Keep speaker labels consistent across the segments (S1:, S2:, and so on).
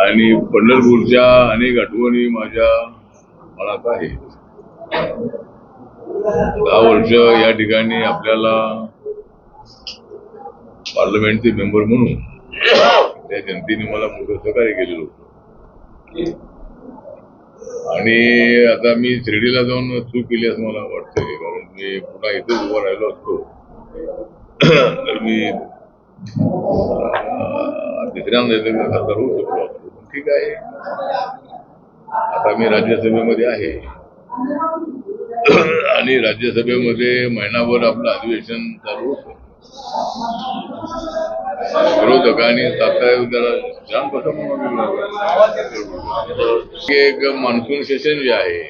S1: आणि पंढरपूरच्या अनेक आठवणी माझ्या मनात आहेत. दहा वर्ष या ठिकाणी आपल्याला पार्लमेंटचे मेंबर म्हणून त्या जनतेने मला मोठं सहकार्य केलेलं होतं. आणि आता मी शिर्डीला जाऊन चूक केली असं मला वाटतंय कारण मी पुन्हा इथेच उभा राहिलो असतो. तर मी तिसऱ्यांदा खासदार होऊ शकलो असतो. ठीक आहे. आता मी राज्यसभेमध्ये आहे. आणि राज्यसभेमध्ये महिनाभर आपलं अधिवेशन चालू होतं. विरोधकांनी तात्काळ एक मान्सून सेशन जे आहे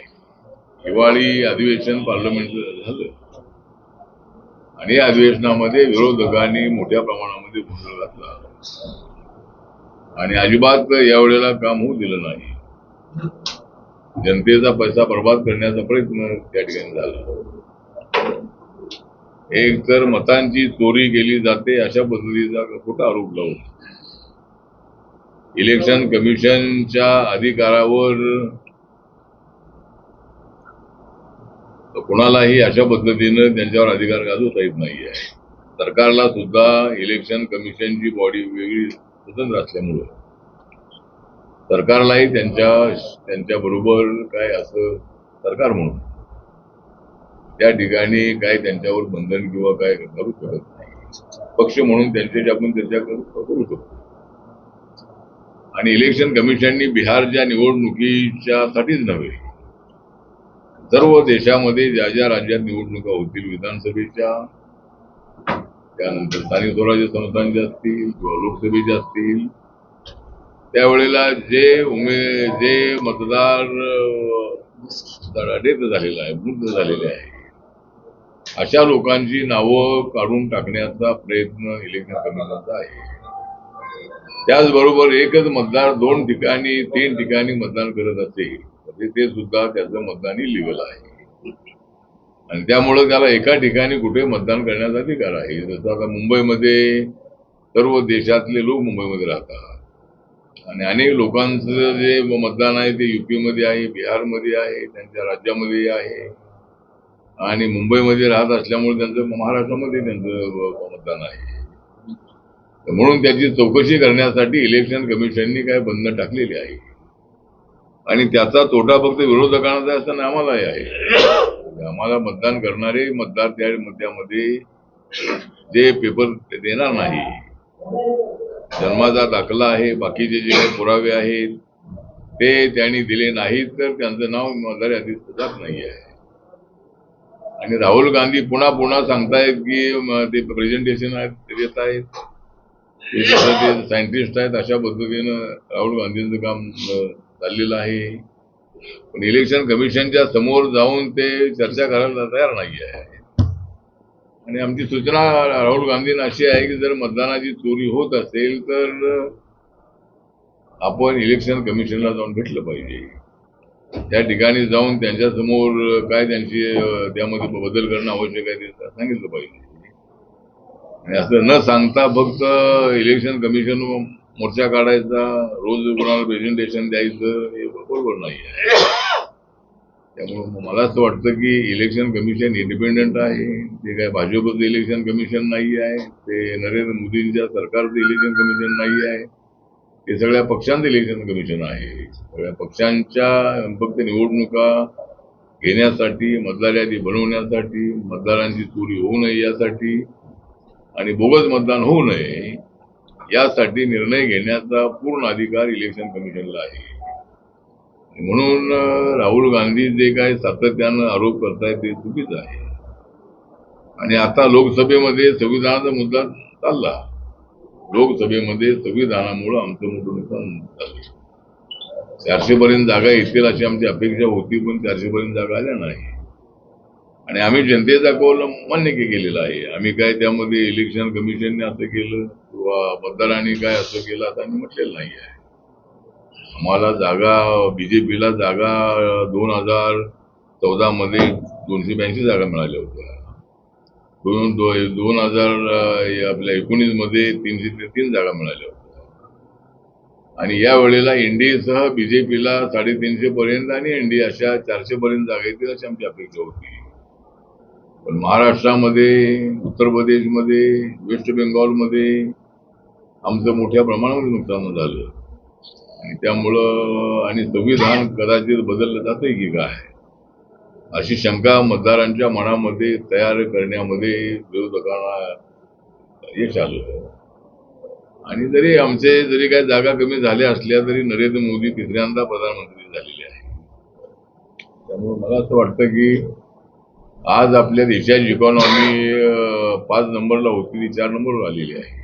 S1: हिवाळी अधिवेशन पार्लमेंटचं झालं. आणि या अधिवेशनामध्ये विरोधकांनी मोठ्या प्रमाणामध्ये गोंधळ घातला. आणि अजिबात यावेळेला काम होऊ दिलं नाही. जनतेचा पैसा बर्बाद करण्याचा प्रयत्न त्या ठिकाणी झाला. एक तर मतांची चोरी केली जाते अशा पद्धतीचा खोटा आरोप लावून. इलेक्शन कमिशनच्या अधिकारावर कुणालाही अशा पद्धतीनं त्यांच्यावर अधिकार गाजवता येत नाही आहे सरकारला सुद्धा इलेक्शन कमिशनची बॉडी वेगळी स्वतंत्र असल्यामुळं. सरकारलाही त्यांच्या त्यांच्या बरोबर काय असं सरकार म्हणून. त्या ठिकाणी काय त्यांच्यावर बंधन किंवा काय करू शकत नाही. पक्ष म्हणून त्यांच्याशी आपण चर्चा करू करू शकतो. आणि इलेक्शन कमिशननी बिहारच्या निवडणुकीच्या साठीच नव्हे. सर्व देशामध्ये ज्या ज्या राज्यात निवडणुका होतील विधानसभेच्या त्यानंतर स्थानिक स्वराज्य संस्थांच्या असतील किंवा लोकसभेच्या असतील त्यावेळेला जे उमे जे मतदार अडेत झालेला आहे वृद्ध झालेले आहे अशा लोकांची नावं काढून टाकण्याचा प्रयत्न इलेक्शन कमिशनचा आहे. त्याचबरोबर एकच मतदार दोन ठिकाणी तीन ठिकाणी मतदान करत असेल तर ते सुद्धा त्याचं मतदान इलिगल आहे. आणि त्यामुळं त्याला एका ठिकाणी कुठे मतदान करण्याचा अधिकार आहे जसं आता मुंबईमध्ये सर्व देशातले लोक मुंबईमध्ये राहतात. आणि अनेक लोकांचं जे मतदान आहे ते युपीमध्ये आहे बिहारमध्ये आहे त्यांच्या राज्यामध्ये आहे. आणि मुंबईमध्ये राहत असल्यामुळे त्यांचं महाराष्ट्रामध्ये त्यांचं मतदान आहे. म्हणून त्याची चौकशी करण्यासाठी इलेक्शन कमिशननी काय बंधन टाकलेली आहे. आणि त्याचा तोटा फक्त विरोधकांचा असताना आम्हालाही आहे. आम्हाला मतदान करणारे मतदार त्या मुद्द्यामध्ये जे पेपर देणार नाही. जन्माचा दाखला आहे बाकीचे जे काही पुरावे आहेत ते त्यांनी दिले नाहीत तर त्यांचं नाव मतदार यादीत जात नाही आहे. आणि राहुल गांधी पुन्हा पुन्हा सांगतायत की ते प्रेझेंटेशन आहेत ते देत आहेत. ते सायंटिस्ट आहेत अशा पद्धतीनं राहुल गांधींचं काम चाललेलं आहे. पण इलेक्शन कमिशनच्या समोर जाऊन ते चर्चा करायला तयार नाही आहे आणि आमची सूचना राहुल गांधींना अशी आहे की जर मतदानाची चोरी होत असेल तर आपण इलेक्शन कमिशनला जाऊन भेटलं पाहिजे. त्या ठिकाणी जाऊन त्यांच्यासमोर काय त्यांची त्यामध्ये बदल करणं आवश्यक आहे ते सांगितलं पाहिजे. आणि असं न सांगता फक्त इलेक्शन कमिशन मोर्चा काढायचा रोज कोणाला प्रेझेंटेशन द्यायचं हे बरोबर नाही आहे त्यामुळे मला असं वाटतं की इलेक्शन कमिशन इंडिपेंडंट आहे ते काय भाजपचं इलेक्शन कमिशन नाही आहे ते नरेंद्र मोदींच्या सरकारचं इलेक्शन कमिशन नाही आहे हे सगळ्या पक्षांचं इलेक्शन कमिशन आहे. सगळ्या पक्षांच्या फक्त निवडणुका घेण्यासाठी मतदार यादी बनवण्यासाठी मतदारांची चोरी होऊ नये यासाठी आणि बोगस मतदान होऊ नये यासाठी निर्णय घेण्याचा पूर्ण अधिकार इलेक्शन कमिशनला आहे. म्हणून राहुल गांधी जे काय सातत्यानं आरोप करतायत ते चुकीचं आहे. आणि आता लोकसभेमध्ये संविधानाचा मुद्दा चालला. लोकसभेमध्ये संविधानामुळं आमचं मोठं नुकसान झालं. चारशे पर्यंत जागा येतील अशी आमची अपेक्षा होती पण चारशे पर्यंत जागा आल्या नाही. आणि आम्ही जनतेचा कौल मान्य केलेला आहे. आम्ही काय त्यामध्ये इलेक्शन कमिशनने असं केलं किंवा मतदारांनी काय असं केलं असं आम्ही म्हटलेलं नाही आहे. आम्हाला जागा बीजेपीला जागा दोन हजार चौदा मध्ये दोनशे ब्याऐंशी जागा मिळाल्या होत्या. दोन दो- दोन हजार आपल्या एकोणीसमध्ये तीनशे ते तीन जागा मिळाल्या होत्या. आणि या वेळेला एनडीएसह बीजेपीला साडेतीनशे पर्यंत आणि एनडीए अशा चारशे पर्यंत जागा येतील अशी आमची अपेक्षा होती. पण महाराष्ट्रामध्ये उत्तर प्रदेशमध्ये वेस्ट बेंगॉलमध्ये आमचं मोठ्या प्रमाणामध्ये नुकसान झालं. आणि त्यामुळं आणि संविधान कदाचित बदललं जातंय की काय? अशी शंका मतदारांच्या मनामध्ये तयार करण्यामध्ये विरोधकांना यश आलं. आणि जरी आमचे जरी काही जागा कमी झाल्या असल्या तरी नरेंद्र मोदी तिसऱ्यांदा प्रधानमंत्री झालेले आहे त्यामुळे मला असं वाटतं की आज आपल्या देशाची इकॉनॉमी पाच नंबरला होती ती चार नंबरवर आलेली आहे.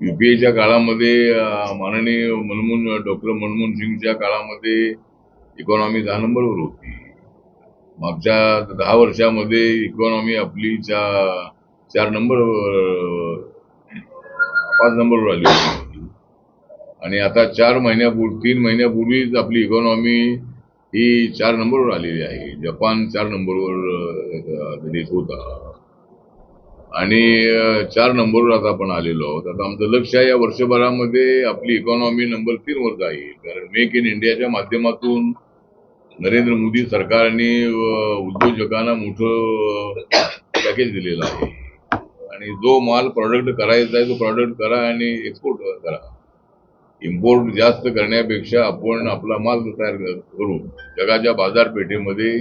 S1: युपीएच्या काळामध्ये माननीय मनमोहन डॉक्टर मनमोहन सिंगच्या काळामध्ये इकॉनॉमी दहा नंबरवर होती. मागच्या दहा वर्षामध्ये इकॉनॉमी आपली चा चार नंबरवर पाच नंबरवर आली होती. आणि आता चार महिन्यापूर्वी तीन महिन्यापूर्वीच आपली इकॉनॉमी ही चार नंबरवर आलेली आहे. जपान चार नंबरवर अं, देश होता आणि चार नंबरवर आता आपण आलेलो आहोत. आता आमचं लक्ष आहे या वर्षभरामध्ये आपली इकॉनॉमी नंबर तीन वर जाईल. कारण मेक इन इंडियाच्या माध्यमातून नरेंद्र मोदी सरकारने उद्योजकांना मोठं पॅकेज दिलेलं आहे. आणि जो माल प्रॉडक्ट करायचा आहे तो प्रॉडक्ट करा आणि एक्सपोर्ट करा. इम्पोर्ट जास्त करण्यापेक्षा आपण आपला माल तयार करू. जगाच्या बाजारपेठेमध्ये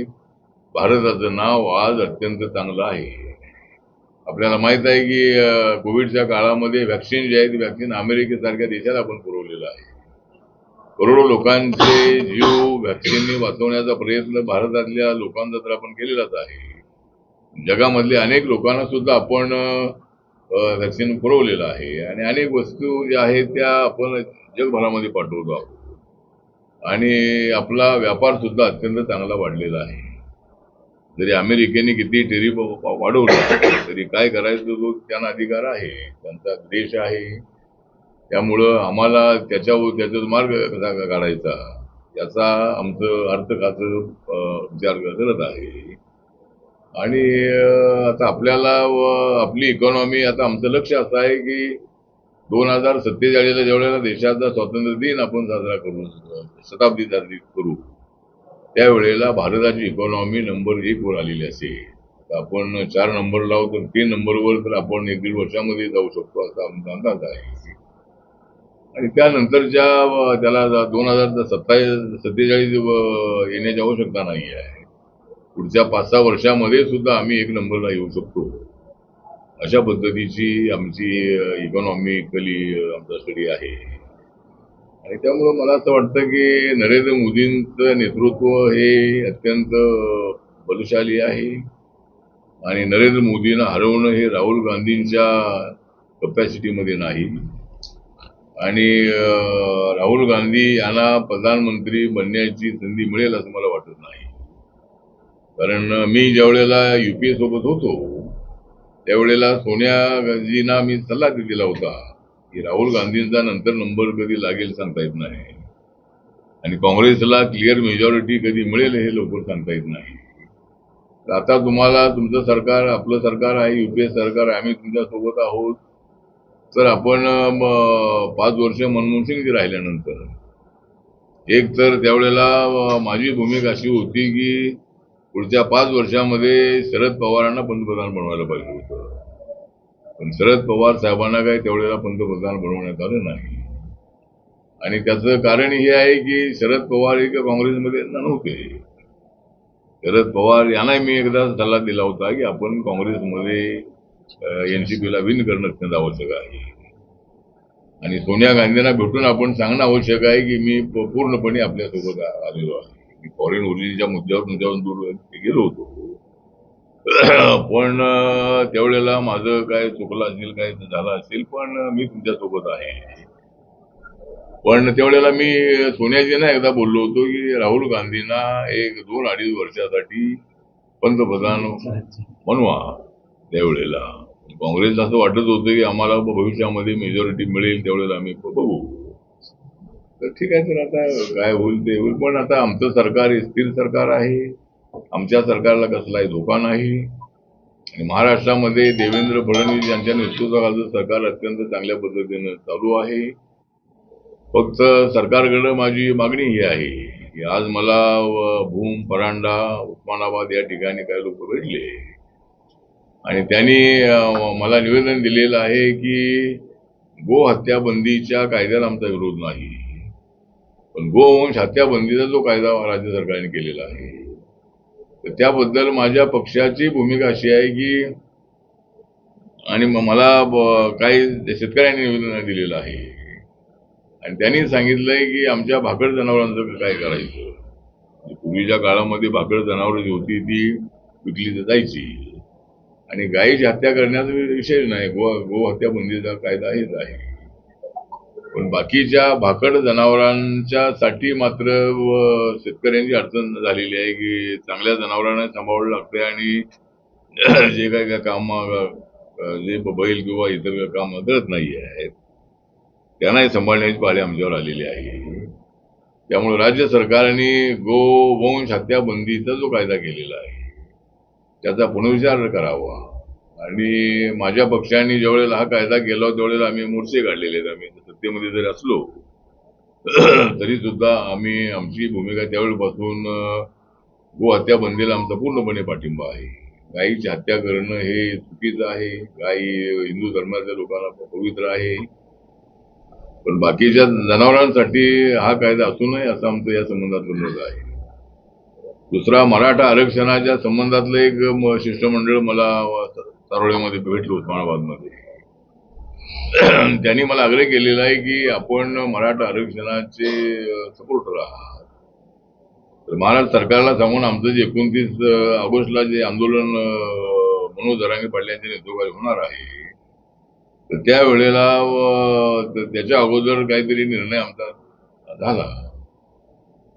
S1: भारताचं नाव आज अत्यंत चांगलं आहे. आपल्याला माहीत आहे की कोविडच्या काळामध्ये व्हॅक्सिन जे आहे ती व्हॅक्सिन अमेरिकेसारख्या देशाला आपण पुरवलेलं आहे. करोडो लोकांचे जीव व्हॅक्सिनने वाचवण्याचा प्रयत्न भारतातल्या लोकांचा तर आपण केलेलाच आहे. जगामधल्या अनेक लोकांना सुद्धा आपण व्हॅक्सिन पुरवलेलं आहे. आणि अनेक वस्तू ज्या आहेत त्या आपण जगभरामध्ये पाठवतो आहोत आणि आपला व्यापार सुद्धा अत्यंत चांगला वाढलेला आहे. जरी अमेरिकेने किती टेरिफ वाढवलं तरी काय करायचं तो त्यांना अधिकार आहे. त्यांचा देश आहे. त्यामुळं आम्हाला त्याच्यावर त्याचा मार्ग कसा काढायचा याचा आमचं अर्थ खातं विचार करत आहे. आणि आता आपल्याला आपली इकॉनॉमी आता आमचं लक्ष असं आहे की दोन हजार सत्तेचाळीसला जेवढ्याला देशाचा स्वातंत्र्य दिन आपण साजरा करू शताब्दी साजरी करू त्यावेळेला भारताची इकॉनॉमी नंबर एक वर आलेली असेल. आपण चार नंबर लावू तर तीन नंबरवर तर आपण एक दीड वर्षामध्ये जाऊ शकतो असा आमचा अंदाज आहे. आणि त्यानंतरच्या त्याला दोन हजार सत्तावीस सत्तेचाळीस येण्याची आवश्यकता नाही आहे. पुढच्या पाच सहा वर्षामध्ये सुद्धा आम्ही एक नंबरला येऊ शकतो. अशा पद्धतीची आमची इकॉनॉमिकली आमचा स्टडी आहे. आणि त्यामुळं मला असं वाटतं की नरेंद्र मोदींचं नेतृत्व हे अत्यंत बलशाली आहे. आणि नरेंद्र मोदींना हरवणं हे राहुल गांधींच्या कपॅसिटीमध्ये नाही. आणि राहुल गांधी यांना प्रधानमंत्री बनण्याची संधी मिळेल असं मला वाटत नाही. कारण मी ज्या वेळेला युपीए सोबत होतो त्यावेळेला सोनिया गांधींना मी सल्ला दिलेला होता की राहुल गांधींचा नंतर नंबर कधी लागेल सांगता येत नाही. आणि काँग्रेसला क्लिअर मेजॉरिटी कधी मिळेल हे लवकर सांगता येत नाही. तर आता तुम्हाला तुमचं सरकार आपलं सरकार आहे युपीए सरकार आहे आम्ही तुमच्यासोबत आहोत. तर आपण पाच वर्ष मनमोहन सिंगजी राहिल्यानंतर. एक तर त्यावेळेला माझी भूमिका अशी होती की पुढच्या पाच वर्षामध्ये शरद पवारांना पंतप्रधान बनवायला पाहिजे होतं. पण शरद पवार साहेबांना काही त्यावेळेला पंतप्रधान बनवण्यात आलं नाही. आणि त्याचं कारण हे आहे की शरद पवार हे काँग्रेसमध्ये नव्हते. शरद पवार यांनाही मी एकदा सल्ला दिला होता की आपण काँग्रेसमध्ये एनसीपीला विन करणं अत्यंत आवश्यक आहे. आणि सोनिया गांधींना भेटून आपण सांगणं आवश्यक आहे की मी पूर्णपणे आपल्यासोबत आलेलो आहे. फॉरेन ओरिजिनच्या मुद्द्यावर तुमच्यावर दूर गेलो होतो. पण त्यावेळेला माझं काय चुकलं असेल काय झालं असेल पण मी तुमच्यासोबत आहे. पण त्यावेळेला मी सोनियाजींना एकदा बोललो होतो की राहुल गांधींना एक दोन अडीच वर्षासाठी पंतप्रधान बनवा त्यावेळेला. काँग्रेसला असं वाटत होतं की आम्हाला भविष्यामध्ये मेजॉरिटी मिळेल त्यावेळेला आम्ही बघू. तर ठीक आहे सर आता काय होईल ते होईल. पण आता आमचं सरकार हे स्थिर सरकार आहे. आमच्या सरकारला कसलाही धोका नाही. आणि महाराष्ट्रामध्ये देवेंद्र फडणवीस यांच्या नेतृत्वाखालचं सरकार अत्यंत चांगल्या पद्धतीनं चालू आहे. फक्त सरकारकडं माझी मागणी ही आहे की आज मला भूम परांडा उस्मानाबाद या ठिकाणी काही लोक भेटले. आणि त्यांनी मला निवेदन दिलेलं आहे की गो हत्या बंदीच्या कायद्याला आमचा विरोध नाही. पण गोवंश हत्या बंदीचा जो कायदा राज्य सरकारने केलेला आहे तर त्याबद्दल माझ्या पक्षाची भूमिका अशी आहे की आणि मला काही शेतकऱ्यांनी निवेदन दिलेलं आहे. आणि त्यांनी सांगितलंय की आमच्या भाकड जनावरांचं काय करायचं? म्हणजे पूर्वीच्या काळामध्ये भाकड जनावरं जी होती ती विकली तर जायची. आणि गायीची हत्या करण्याचा विषय नाही. गो गो हत्या बंदीचा कायदा हेच आहे. पण बाकीच्या भाकड जनावरांच्या साठी मात्र शेतकऱ्यांची अडचण झालेली आहे की चांगल्या जनावरांना सांभाळावं लागते आणि जे काही काय काम जे बैल किंवा इतर काम करत नाही आहेत त्यांनाही सांभाळण्याची पाळी आमच्यावर आलेली आहे. त्यामुळे राज्य सरकारने गोवंश हत्या बंदीचा जो कायदा केलेला आहे त्याचा पुनर्विचार करावा. आणि माझ्या पक्षाने ज्यावेळेला हा कायदा केला त्यावेळेला आम्ही मोर्चे काढलेले आहेत आम्ही. सत्तेमध्ये जरी असलो तरी सुद्धा आम्ही आमची भूमिका त्यावेळेपासून अं, गो हत्या बंदीला आमचा पूर्णपणे पाठिंबा आहे. गायीची हत्या करणं हे चुकीचं आहे. गायी हिंदू धर्माच्या लोकांना पवित्र आहे. पण बाकीच्या जनावरांसाठी हा कायदा असू नये असं आमचं या संबंधातलं मत आहे. दुसरा मराठा आरक्षणाच्या संबंधातलं एक शिष्टमंडळ मला सारोळ्यामध्ये भेटलं उस्मानाबादमध्ये. त्यांनी मला आग्रह केलेला आहे की आपण मराठा आरक्षणाचे सपोर्टर आहात तर महाराष्ट्र सरकारला सांगून आमचं जे एकोणतीस ऑगस्टला जे आंदोलन मनोज जरांगे पाटलांच्या नेतृत्वाखाली होणार आहे तर त्यावेळेला त्याच्या अगोदर काहीतरी निर्णय आमचा झाला.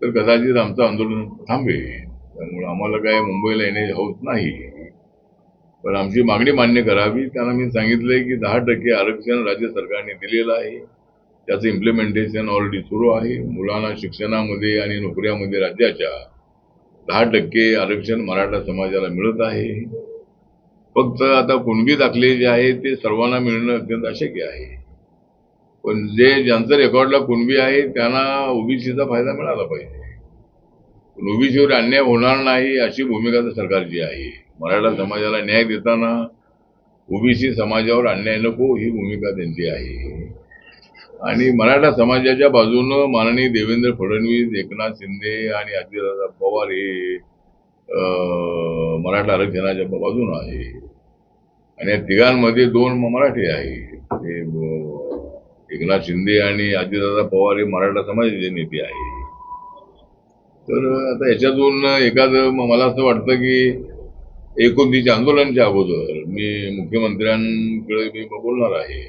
S1: तर कदाचित आमचं आंदोलन थांबेल. त्यामुळे आम्हाला काय मुंबईला येणे हौस नाही. पण आमची मागणी मान्य करावी. त्यांना मी सांगितलंय की दहा टक्के आरक्षण राज्य सरकारने दिलेलं आहे. त्याचं इम्प्लिमेंटेशन ऑलरेडी सुरू आहे. मुलांना शिक्षणामध्ये आणि नोकऱ्यामध्ये राज्याच्या दहा टक्के आरक्षण मराठा समाजाला मिळत आहे. फक्त आता कुणबी दाखले जे आहे ते सर्वांना मिळणं अत्यंत अशक्य आहे. पण जे ज्यांचं रेकॉर्डला कुणबी आहे त्यांना ओबीसीचा फायदा मिळाला पाहिजे. ओबीसीवर अन्याय होणार नाही अशी भूमिका तर सरकारची आहे. मराठा समाजाला न्याय देताना ओबीसी समाजावर अन्याय नको ही भूमिका त्यांची आहे. आणि मराठा समाजाच्या बाजूनं माननीय देवेंद्र फडणवीस एकनाथ शिंदे आणि अजितदादा पवार हे अं, मराठा आरक्षणाच्या बाजूनं आहे. आणि या तिघांमध्ये दोन मराठी आहे. ते एकनाथ शिंदे आणि अजितदादा पवार हे मराठा समाजाचे नेते आहे तर आता याच्यातून एखादं मला असं वाटतं की एकोणतीस आंदोलनाच्या अगोदर मी मुख्यमंत्र्यांकडे मी बोलणार आहे.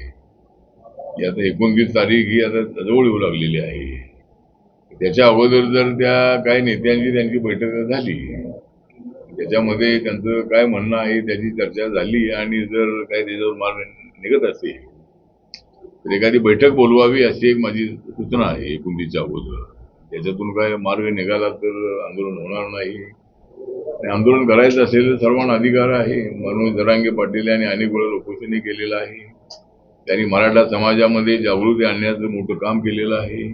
S1: की आता एकोणतीस तारीख ही आता जवळ येऊ लागलेली आहे. त्याच्या अगोदर जर त्या काही नेत्यांची त्यांची बैठक झाली त्याच्यामध्ये त्यांचं काय म्हणणं आहे त्याची चर्चा झाली आणि जर काही त्याच्यावर मार्ग निघत असेल तर एखादी बैठक बोलवावी अशी एक माझी सूचना आहे एकोणतीसच्या अगोदर. त्याच्यातून काय मार्ग निघाला तर आंदोलन होणार नाही. आणि आंदोलन करायचं असेल तर सर्वांना अधिकार आहे. मनोज जरांगे पाटील यांनी अनेक वेळा लोकशाही केलेलं आहे. त्यांनी मराठा समाजामध्ये जागृती आणण्याचं मोठं काम केलेलं आहे.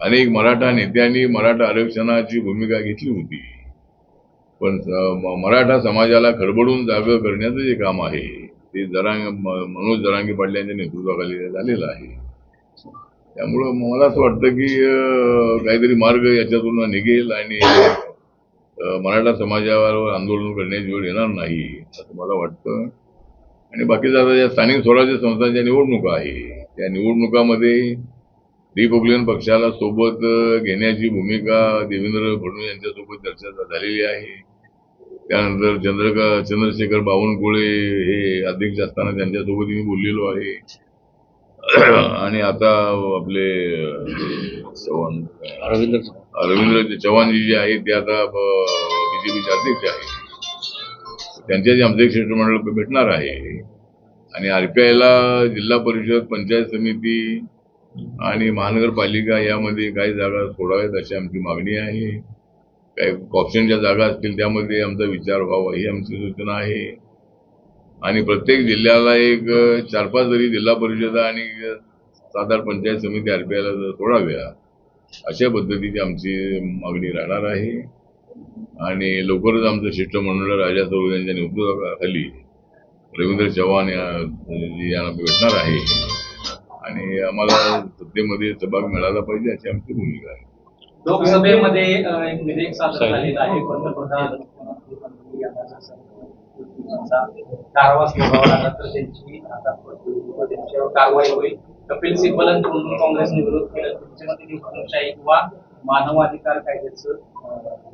S1: अनेक मराठा नेत्यांनी मराठा आरक्षणाची भूमिका घेतली होती. पण मराठा समाजाला खडबडून जागं करण्याचं जे काम आहे ते जरांग मनोज जरांगे पाटील यांच्या नेतृत्वाखाली झालेलं आहे. त्यामुळं मला असं वाटतं की काहीतरी मार्ग याच्यातून निघेल आणि मराठा समाजावर आंदोलन करण्याची वेळ येणार नाही असं मला वाटतं. आणि बाकीच्या आता ज्या स्थानिक स्वराज्य संस्थांच्या निवडणुका आहे. त्या निवडणुकामध्ये रिपब्लिकन पक्षाला सोबत घेण्याची भूमिका देवेंद्र फडणवीस यांच्यासोबत चर्चा झालेली आहे. त्यानंतर चंद्रका चंद्रशेखर बावनकुळे हे अध्यक्ष असताना त्यांच्यासोबत मी बोललेलो आहे. आणि आता आपले चव्हाण
S2: रवींद्र
S1: रवींद्र चव्हाणजी जे आहेत ते आता बीजेपीचे अध्यक्ष आहेत. त्यांच्याशी आमचं एक शिष्टमंडळ भेटणार आहे. आणि आरपीआयला जिल्हा परिषद पंचायत समिती आणि महानगरपालिका यामध्ये काही जागा सोडाव्यात अशी आमची मागणी आहे. काही ऑप्शनच्या जागा असतील त्यामध्ये आमचा विचार व्हावा ही आमची सूचना आहे. आणि प्रत्येक जिल्ह्याला एक चार पाच जरी जिल्हा परिषद आणि सात आठ पंचायत समिती आरपीआयला थोडा वेळा अशा पद्धतीची आमची मागणी राहणार आहे. आणि लवकरच आमचं शिष्टमंडळ राजा चौधरी यांच्या नेतृत्वाखाली रवींद्र चव्हाण या यांना भेटणार आहे. आणि आम्हाला सत्तेमध्ये सहभाग मिळाला पाहिजे अशी आमची भूमिका आहे.
S2: लोकसभेमध्ये एक विधेयक सादर झालेलं आहे. पंतप्रधान कारवास तर त्यांची आता त्यांच्यावर कारवाई होईल. कपिल सिब्बल म्हणून काँग्रेसने विरोध केला. तुमच्यामध्ये हुकुमशाही किंवा मानवाधिकार कायद्याचं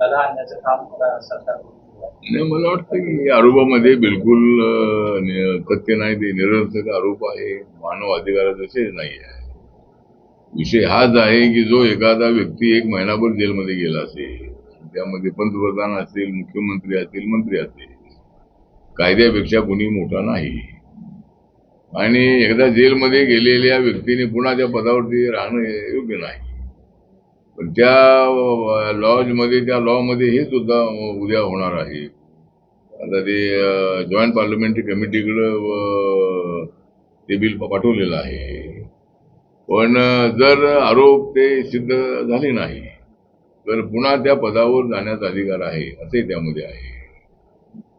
S2: लढा आणण्याचं काम सरकार
S1: मला वाटतं की आरोपामध्ये बिलकुल तथ्य नाही. ते निरर्थक आरोप आहे. मानव अधिकाराचे नाही आहे. विषय हाच आहे की जो एखादा व्यक्ती एक महिनाभर जेलमध्ये गेला असेल त्यामध्ये पंतप्रधान असतील मुख्यमंत्री असतील मंत्री असतील कायद्यापेक्षा कुणी मोठा नाही. आणि एकदा जेलमध्ये गेलेल्या व्यक्तीने पुन्हा त्या पदावरती राहणं योग्य नाही. पण त्या लॉजमध्ये त्या लॉमध्ये हे सुद्धा उद्या होणार आहे. आता ते जॉईंट पार्लमेंटरी कमिटीकडं ते बिल पाठवलेलं आहे. पण जर आरोप ते सिद्ध झाले नाही तर पुन्हा त्या पदावर जाण्याचा अधिकार आहे असे त्यामध्ये आहे.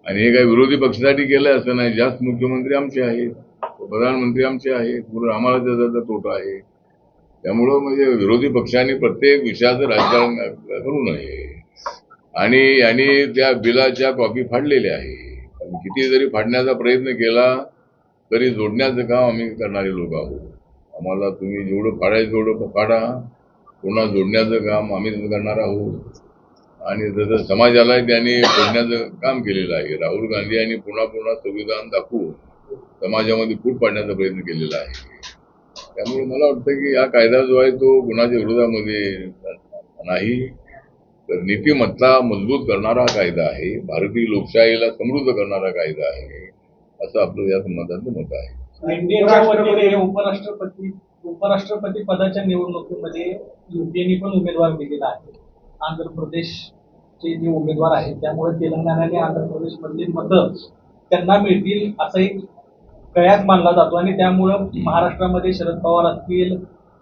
S1: आणि हे काही विरोधी पक्षासाठी केलं असं नाही. जास्त मुख्यमंत्री आमचे आहेत प्रधानमंत्री आमचे आहेत आम्हाला त्याचा तोटा आहे. त्यामुळं म्हणजे विरोधी पक्षांनी प्रत्येक विषयाचं राजकारण करू नये. आणि यांनी त्या बिलाच्या कॉपी फाडलेल्या आहे. किती जरी फाडण्याचा प्रयत्न केला तरी जोडण्याचं काम आम्ही करणारे लोक आहोत. आम्हाला तुम्ही जेवढं फाडायचं तेवढं फाडा. पुन्हा जोडण्याचं काम आम्ही करणार आहोत. आणि जसं समाजाला त्यांनी फोडण्याचं काम केलेलं आहे. राहुल गांधी यांनी पुन्हा पुन्हा संविधान दाखवून समाजामध्ये फूट पाडण्याचा प्रयत्न केलेला आहे. त्यामुळे मला वाटतं की हा कायदा जो आहे तो गुन्ह्याच्या विरोधामध्ये नाही तर नीतिमत्ता मजबूत करणारा कायदा आहे. भारतीय लोकशाहीला समृद्ध करणारा कायदा आहे असं आपलं या संबंधाचं मत आहे.
S2: उपराष्ट्रपती उपराष्ट्रपती पदाच्या निवडणुकीमध्ये युपीएने पण उमेदवार दिलेला आहे. आंध्र प्रदेशचे जे उमेदवार आहेत त्यामुळे तेलंगणा आणि आंध्र प्रदेशमधली मतं त्यांना मिळतील असा एक कयात मानला जातो. आणि त्यामुळं महाराष्ट्रामध्ये शरद पवार असतील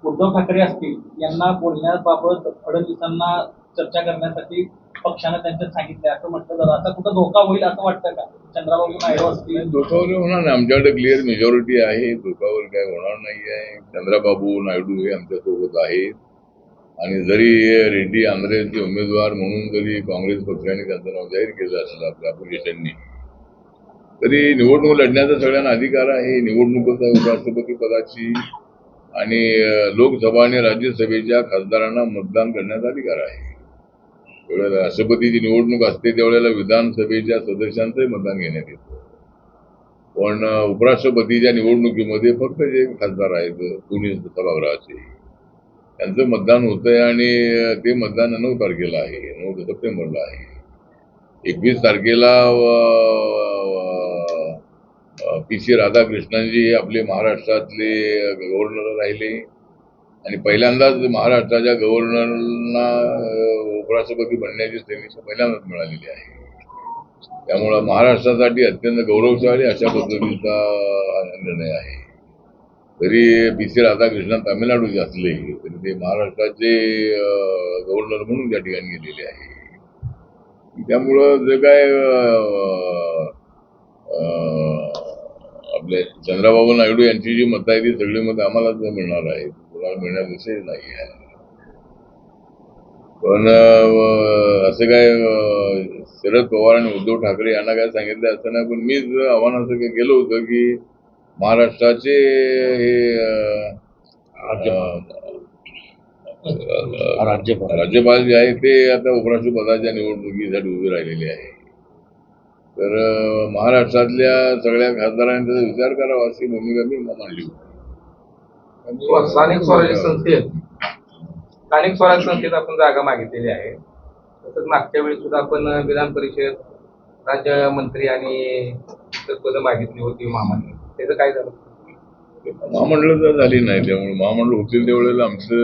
S2: उद्धव ठाकरे असतील यांना बोलण्याबाबत फडणवीसांना चर्चा करण्यासाठी पक्षानं त्यांच्यात सांगितलं असं म्हटलं जातं. आता कुठं धोका होईल असं वाटतं का? चंद्राबाबू नायडू असतील.
S1: धोकावर होणार नाही. आमच्याकडे क्लिअर मेजॉरिटी आहे. धोकावर काय होणार नाही आहे चंद्राबाबू नायडू हे आमच्यासोबत आहेत. आणि जरी रेड्डी आंध्रेचे उमेदवार म्हणून जरी काँग्रेस पक्षाने त्यांचं नाव जाहीर केलं असेल आपल्या अपोजिशननी तरी निवडणूक लढण्याचा सगळ्यांना अधिकार आहे. निवडणुकीचा उपराष्ट्रपती पदाची आणि लोकसभा आणि राज्यसभेच्या खासदारांना मतदान करण्याचा अधिकार आहे. त्यावेळेला राष्ट्रपतीची निवडणूक असते त्यावेळेला विधानसभेच्या सदस्यांचंही मतदान घेण्यात येतं. पण उपराष्ट्रपतीच्या निवडणुकीमध्ये फक्त जे खासदार आहेत दोन्ही सभागृहाचे त्यांचं मतदान होतंय आणि ते मतदान नऊ तारखेला आहे. नऊ सप्टेंबरला आहे. एकवीस तारखेला पी सी राधाकृष्णनजी हे आपले महाराष्ट्रातले गव्हर्नर राहिले. आणि पहिल्यांदाच महाराष्ट्राच्या गव्हर्नरना उपराष्ट्रपती बनण्याची संधी पहिल्यांदाच मिळालेली आहे. त्यामुळं महाराष्ट्रासाठी अत्यंत गौरवशाली अशा पद्धतीचा निर्णय आहे. तरी पी सी राधाकृष्णन तामिळनाडूचे असले तरी ते महाराष्ट्राचे गव्हर्नर म्हणून त्या ठिकाणी गेलेले आहे. त्यामुळं जे काय आपले चंद्राबाबू नायडू यांची जी मतं आहे ती सगळी मतं आम्हालाच मिळणार आहेत. कोणाला मिळणार विषय नाही आहे. पण असं काय शरद पवार आणि उद्धव ठाकरे यांना काय सांगितलं असं नाही पण मीच आव्हान असं गेलो होतं की महाराष्ट्राचे हे
S3: राज्यपाल.
S1: राज्यपाल जे आहे ते आता उपराष्ट्रपदाच्या निवडणुकीसाठी उभे राहिलेले आहे. तर महाराष्ट्रातल्या सगळ्या खासदारांनी त्याचा विचार करावा अशी भूमिका मी मांडली होती.
S4: स्थानिक स्वराज्य संस्थेत स्थानिक स्वराज्य संस्थेत आपण जागा मागितलेली आहे. तसंच मागच्या वेळी सुद्धा आपण विधान परिषद राज्यमंत्री आणि इतर पदं मागितली होती महामंत्री त्याचं काय झालं?
S1: महामंडळ तर झाली नाही त्यामुळे महामंडळ होतील त्यावेळेला आमचं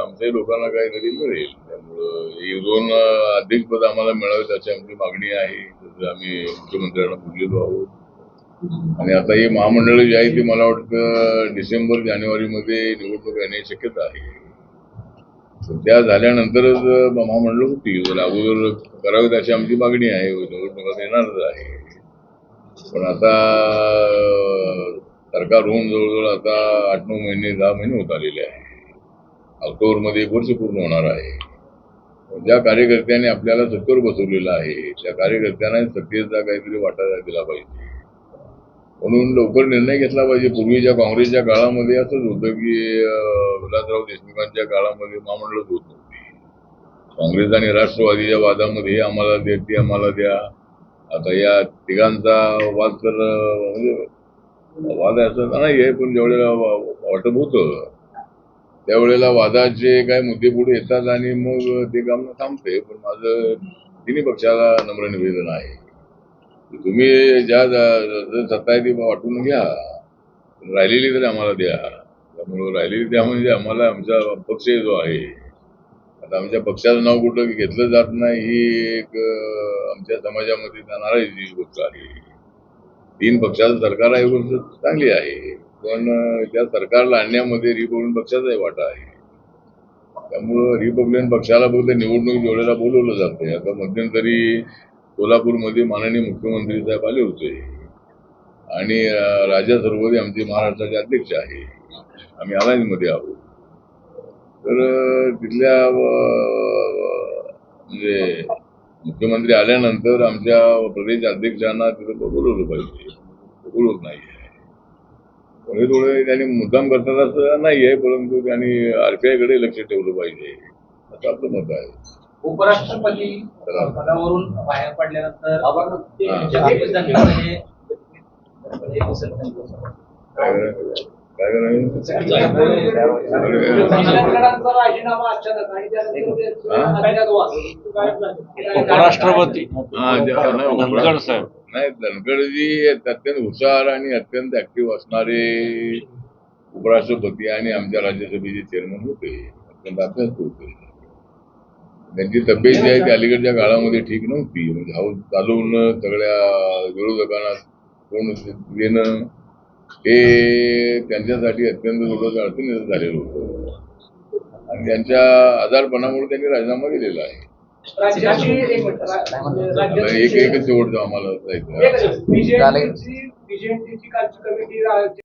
S1: आमच्याही लोकांना काहीतरी मिळेल. त्यामुळं ही दोन अं, अध्यक्षपद आम्हाला मिळावीत अशी आमची मागणी आहे. तसं आम्ही मुख्यमंत्र्यांना बोललेलो आहोत. आणि आता ही महामंडळ जी आहे ती मला वाटतं डिसेंबर जानेवारीमध्ये निवडणूक येण्याची शक्यता आहे. त्या झाल्यानंतरच महामंडळ होती अगोदर करावीत अशी आमची मागणी आहे निवडणुका येणारच आहे. पण आता सरकार होऊन जवळजवळ आता आठ नऊ महिने दहा महिने होत आलेले आहे. ऑक्टोबरमध्ये एक वर्ष पूर्ण होणार आहे. ज्या कार्यकर्त्यांनी आपल्याला सत्तेवर बसवलेलं आहे त्या कार्यकर्त्यांना सत्तेचा काहीतरी वाटा दिला पाहिजे. म्हणून लवकर निर्णय घेतला पाहिजे. पूर्वीच्या काँग्रेसच्या काळामध्ये असंच होतं की विलासराव देशमुखांच्या काळामध्ये महामंडळच होत नव्हती. काँग्रेस आणि राष्ट्रवादीच्या वादामध्ये आम्हाला द्या ती आम्हाला द्या. आता या तिघांचा वाद तर म्हणजे वाद असं नाही आहे पण ज्यावेळेला वाटप होतं त्यावेळेला वादाचे काय मुद्दे पुढे येतात आणि मग ते काम थांबते पण माझं तिन्ही पक्षाला नम्र निवेदन आहे. तुम्ही ज्या सत्ता आहे ती वाटून घ्या राहिलेली तरी आम्हाला द्या. त्यामुळं राहिलेली द्या म्हणजे आम्हाला आमचा पक्ष जो आहे आता आमच्या पक्षाचं नाव कुठं घेतलं जात नाही ही एक आमच्या समाजामध्ये नाराजीची गोष्ट आहे. तीन पक्षाचं सरकार आहे गोष्ट चांगली आहे. पण त्या सरकारला आणण्यामध्ये रिपब्लिकन पक्षाचाही वाटा आहे. त्यामुळं रिपब्लिकन पक्षाला फक्त निवडणूक जोड्याला बोलवलं जाते आता मध्यंतरी सोलापूरमध्ये माननीय मुख्यमंत्री साहेब आले होते. आणि राजा सर्वोदय आमचे महाराष्ट्राचे अध्यक्ष आहे. आम्ही अलायन्समध्ये आहोत. तर तिथल्या म्हणजे मुख्यमंत्री आल्यानंतर आमच्या प्रदेश अध्यक्षांना तिथं बोलवलं पाहिजे. बोलवत नाही थोडे थोडे त्यांनी मुद्दाम करतात असं नाही आहे परंतु त्यांनी आरपीआयकडे लक्ष ठेवलं पाहिजे. असं आपलं मत आहे.
S2: उपराष्ट्रपती. पदावरून बाहेर पडल्यानंतर
S1: काय करायचं?
S3: उपराष्ट्रपती. धनगड साहेब.
S1: नाही धनगडजी अत्यंत हुशार आणि अत्यंत ऍक्टिव्ह असणारे उपराष्ट्रपती आणि आमच्या राज्यसभेचे चेअरमन होते. अत्यंत अभ्यास होते. त्यांची तब्येत जी आहे ती अलीकडच्या काळामध्ये ठीक नव्हती. म्हणजे हाऊस चालवणं सगळ्या विरोधकांना कोण देणं हे त्यांच्यासाठी अत्यंत थोडं अडचणीचं झालेलं होतं आणि त्यांच्या आजारपणामुळे त्यांनी राजीनामा दिलेला आहे
S2: एक
S1: एकच शेवटचं आम्हाला जायचं